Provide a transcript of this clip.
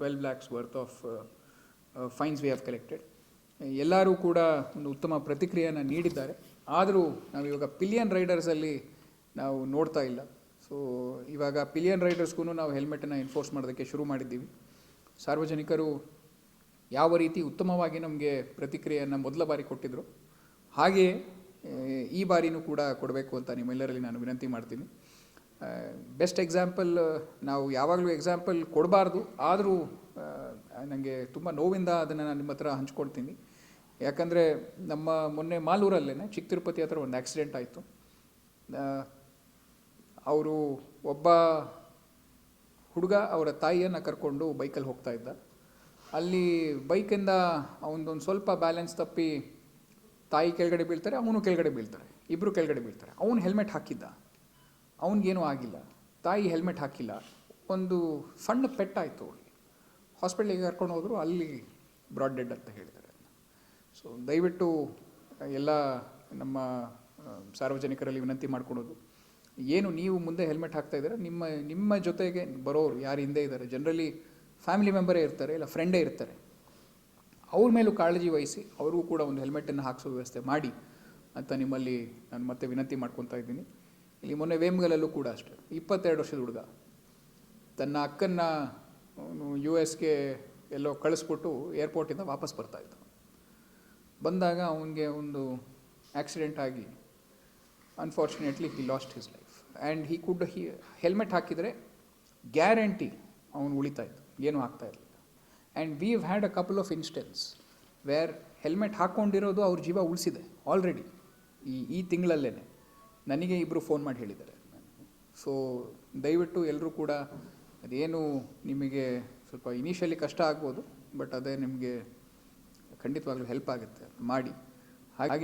Twelve lakhs worth of fines we have collected ಎಲ್ಲರೂ ಕೂಡ ಒಂದು ಉತ್ತಮ ಪ್ರತಿಕ್ರಿಯೆಯನ್ನು ನೀಡಿದ್ದಾರೆ. ಆದರೂ ನಾವು ಇವಾಗ ಪಿಲಿಯನ್ ರೈಡರ್ಸಲ್ಲಿ ನಾವು ನೋಡ್ತಾ ಇಲ್ಲ. ಸೊ ಇವಾಗ ಪಿಲಿಯನ್ ರೈಡರ್ಸ್ಗೂ ನಾವು ಹೆಲ್ಮೆಟನ್ನು ಎನ್ಫೋರ್ಸ್ ಮಾಡೋದಕ್ಕೆ ಶುರು ಮಾಡಿದ್ದೀವಿ. ಸಾರ್ವಜನಿಕರು ಯಾವ ರೀತಿ ಉತ್ತಮವಾಗಿ ನಮಗೆ ಪ್ರತಿಕ್ರಿಯೆಯನ್ನು ಮೊದಲ ಬಾರಿ ಕೊಟ್ಟಿದ್ರು, ಹಾಗೆಯೇ, ಈ ಬಾರಿನೂ ಕೂಡ ಕೊಡಬೇಕು ಅಂತ ನಿಮ್ಮೆಲ್ಲರಲ್ಲಿ ನಾನು ವಿನಂತಿ ಮಾಡ್ತೀನಿ. ಬೆಸ್ಟ್ ಎಕ್ಸಾಂಪಲ್ ನಾವು ಯಾವಾಗಲೂ ಎಕ್ಸಾಂಪಲ್ ಕೊಡಬಾರ್ದು. ಆದರೂ ನನಗೆ ತುಂಬ ನೋವಿಂದ ಅದನ್ನು ನಾನು ನಿಮ್ಮ ಹತ್ರ ಹಂಚ್ಕೊಡ್ತೀನಿ ಯಾಕಂದರೆ ನಮ್ಮ ಮೊನ್ನೆ ಮಾಲೂರಲ್ಲೇ ಚಿಕ್ಕ ತಿರುಪತಿ ಹತ್ರ ಒಂದು ಆಕ್ಸಿಡೆಂಟ್ ಆಯಿತು. ಅವರು ಒಬ್ಬ ಹುಡುಗ ಅವರ ತಾಯಿಯನ್ನು ಕರ್ಕೊಂಡು ಬೈಕಲ್ಲಿ ಹೋಗ್ತಾ ಇದ್ದ. ಅಲ್ಲಿ ಬೈಕಿಂದ ಅವನದೊಂದು ಸ್ವಲ್ಪ ಬ್ಯಾಲೆನ್ಸ್ ತಪ್ಪಿ ತಾಯಿ ಕೆಳಗಡೆ ಬೀಳ್ತಾರೆ, ಅವನು ಕೆಳಗಡೆ ಬೀಳ್ತಾರೆ. ಇಬ್ಬರು ಕೆಳಗಡೆ ಬೀಳ್ತಾರೆ. ಅವನು ಹೆಲ್ಮೆಟ್ ಹಾಕಿದ್ದ. ಅವನಿಗೇನೂ ಆಗಿಲ್ಲ. ತಾಯಿ ಹೆಲ್ಮೆಟ್ ಹಾಕಿಲ್ಲ. ಒಂದು ಸಣ್ಣ ಪೆಟ್ಟಾಯಿತು ಅವಳಿಗೆ ಹಾಸ್ಪಿಟ್ಲಿಗೆ ಕರ್ಕೊಂಡು ಹೋದರು, ಅಲ್ಲಿ ಬ್ರಾಡ್ ಡೆಡ್ ಅಂತ ಹೇಳಿದ್ದಾರೆ ಸೊ ದಯವಿಟ್ಟು ಎಲ್ಲ ನಮ್ಮ ಸಾರ್ವಜನಿಕರಲ್ಲಿ ವಿನಂತಿ ಮಾಡ್ಕೊಳೋದು. ಏನು ನೀವು ಮುಂದೆ ಹೆಲ್ಮೆಟ್ ಹಾಕ್ತಾ ಇದ್ದೀರಾ, ನಿಮ್ಮ ನಿಮ್ಮ ಜೊತೆಗೆ ಬರೋರು ಯಾರು ಹಿಂದೆ ಇದ್ದಾರೆ ಜನರಲಿ ಫ್ಯಾಮಿಲಿ ಮೆಂಬರೇ ಇರ್ತಾರೆ, ಇಲ್ಲ ಫ್ರೆಂಡೇ ಇರ್ತಾರೆ. ಅವ್ರ ಮೇಲೂ ಕಾಳಜಿ ವಹಿಸಿ, ಅವ್ರಿಗೂ ಕೂಡ ಒಂದು ಹೆಲ್ಮೆಟನ್ನು ಹಾಕಿಸೋ ವ್ಯವಸ್ಥೆ ಮಾಡಿ ಅಂತ ನಿಮ್ಮಲ್ಲಿ ನಾನು ಮತ್ತೆ ವಿನಂತಿ ಮಾಡ್ಕೊತಾ ಇದ್ದೀನಿ. ಇಲ್ಲಿ ಮೊನ್ನೆ ವೇಮ್ಗಲಲ್ಲೂ ಕೂಡ ಅಷ್ಟೇ. ಇಪ್ಪತ್ತೆರಡು ವರ್ಷದ ಹುಡುಗ. ತನ್ನ ಅಕ್ಕನ್ನು ಯು ಎಸ್ಗೆ ಎಲ್ಲೋ ಕಳಿಸ್ಬಿಟ್ಟು ಏರ್ಪೋರ್ಟಿಂದ ವಾಪಸ್ ಬರ್ತಾ ಇದ್ದ. ಬಂದಾಗ ಅವನಿಗೆ ಒಂದು ಆಕ್ಸಿಡೆಂಟ್ ಆಗಿ unfortunately he lost his life and he could he helmet ಹಾಕಿದರೆ ಗ್ಯಾರಂಟಿ ಅವನು ಉಳಿತಾ ಇತ್ತು ಏನೂ ಆಗ್ತಾ ಇರಲಿಲ್ಲ. And we had a couple of instance where helmet ಹಾಕ್ಕೊಂಡಿರೋದು ಅವ್ರ ಜೀವ ಉಳಿಸಿದೆ ಆಲ್ರೆಡಿ ಈ ಈ ತಿಂಗಳಲ್ಲೇ ನನಗೆ ಇಬ್ಬರು ಫೋನ್ ಮಾಡಿ ಹೇಳಿದ್ದಾರೆ. ಸೊ ದಯವಿಟ್ಟು ಎಲ್ಲರೂ ಕೂಡ ಅದೇನು ನಿಮಗೆ ಸ್ವಲ್ಪ ಇನಿಷಿಯಲಿ ಕಷ್ಟ ಆಗ್ಬೋದು ಬಟ್ ಅದೇ ನಿಮಗೆ ಖಂಡಿತವಾಗ್ಲೂ ಹೆಲ್ಪ್ ಆಗುತ್ತೆ ಮಾಡಿ. ಹಾಗೆ